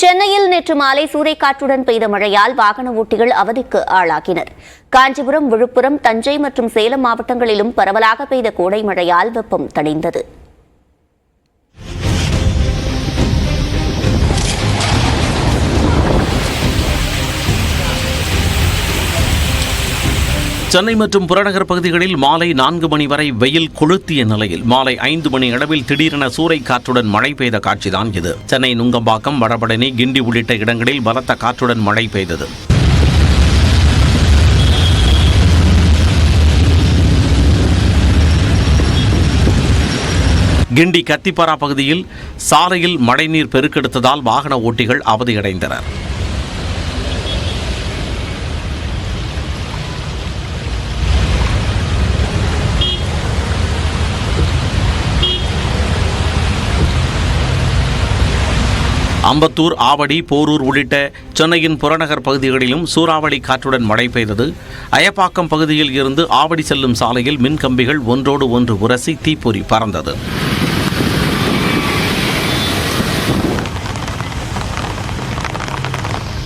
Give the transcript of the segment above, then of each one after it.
சென்னையில் நேற்று மாலை சூறைக்காற்றுடன் பெய்த மழையால் வாகன ஓட்டிகள் அவதிக்கு ஆளாகினர். காஞ்சிபுரம் விழுப்புரம் தஞ்சை மற்றும் சேலம் மாவட்டங்களிலும் பரவலாக பெய்த கோடை மழையால் வெப்பம் தணிந்தது. சென்னை மற்றும் புறநகர் பகுதிகளில் மாலை நான்கு மணி வரை வெயில் கொளுத்திய நிலையில் மாலை ஐந்து மணி அளவில் திடீரென சூறை காற்றுடன் மழை பெய்த காட்சிதான் இது. சென்னை நுங்கம்பாக்கம் வடபழனி கிண்டி உள்ளிட்ட இடங்களில் பலத்த காற்றுடன் மழை பெய்தது. கிண்டி கத்திப்பாரா பகுதியில் சாலையில் மழைநீர் பெருக்கெடுத்ததால் வாகன ஓட்டிகள் அவதியடைந்தனர். அம்பத்தூர் ஆவடி போரூர் உள்ளிட்ட சென்னையின் புறநகர் பகுதிகளிலும் சூறாவளி காற்றுடன் மழை பெய்தது. அயப்பாக்கம் பகுதியில் இருந்து ஆவடி செல்லும் சாலையில் மின்கம்பிகள் ஒன்றோடு ஒன்று உரசி தீப்பொறி பறந்தது.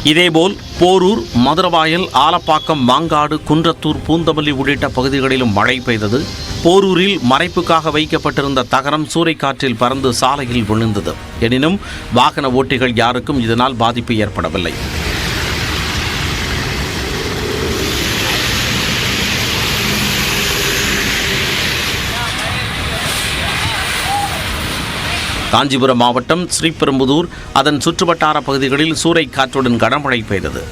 இதேபோல் போரூர் மதுரவாயல் ஆலப்பாக்கம் மாங்காடு குன்றத்தூர் பூந்தமல்லி உள்ளிட்ட பகுதிகளிலும் மழை பெய்தது. போரூரில் மறைப்புக்காக வைக்கப்பட்டிருந்த தகரம் சூறைக்காற்றில் பறந்து சாலையில் விழுந்தது. எனினும் வாகன ஓட்டிகள் யாருக்கும் இதனால் பாதிப்பு ஏற்படவில்லை. காஞ்சிபுரம் மாவட்டம் ஸ்ரீபெரும்புதூர் அதன் சுற்றுவட்டார பகுதிகளில் சூறை காற்றுடன் கனமழை பெய்தது.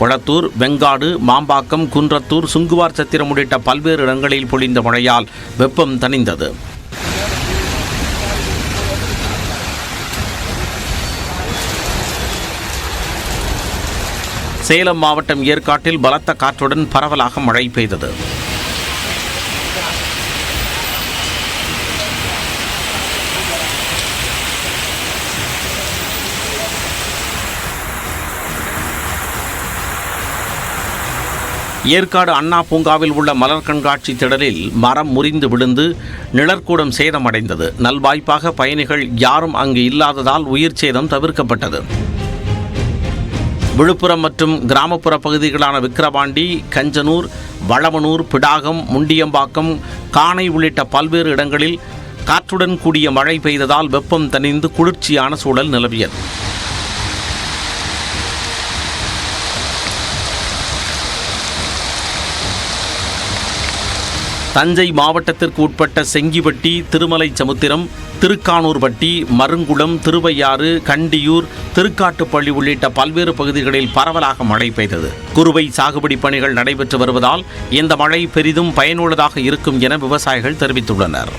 கொளத்தூர் வெங்காடு மாம்பாக்கம் குன்றத்தூர் சுங்குவார் சத்திரம் உள்ளிட்ட பல்வேறு இடங்களில் பொழிந்த மழையால் வெப்பம் தணிந்தது. சேலம் மாவட்டம் ஏற்காட்டில் பலத்த காற்றுடன் பரவலாக மழை பெய்தது. ஏற்காடு அண்ணா பூங்காவில் உள்ள மலர் கண்காட்சி திடலில் மரம் முறிந்து விழுந்து நிழற்கூடம் சேதமடைந்தது. நல்வாய்ப்பாக பயணிகள் யாரும் அங்கு இல்லாததால் உயிர் சேதம் தவிர்க்கப்பட்டது. விழுப்புரம் மற்றும் கிராமப்புற பகுதிகளான விக்கிரவாண்டி கஞ்சனூர் வளவனூர் பிடாகம் முண்டியம்பாக்கம் காணை உள்ளிட்ட பல்வேறு இடங்களில் காற்றுடன் கூடிய மழை பெய்ததால் வெப்பம் தணிந்து குளிர்ச்சியான சூழல் நிலவியது. தஞ்சை மாவட்டத்திற்கு உட்பட்ட செங்கிப்பட்டி திருமலை சமுத்திரம் திருக்கானூர்பட்டி மருங்குளம் திருவையாறு கண்டியூர் திருக்காட்டுப்பள்ளி உள்ளிட்ட பல்வேறு பகுதிகளில் பரவலாக மழை பெய்தது. குறுவை சாகுபடி பணிகள் நடைபெற்று வருவதால் இந்த மழை பெரிதும் பயனுள்ளதாக இருக்கும் என விவசாயிகள் தெரிவித்துள்ளனர்.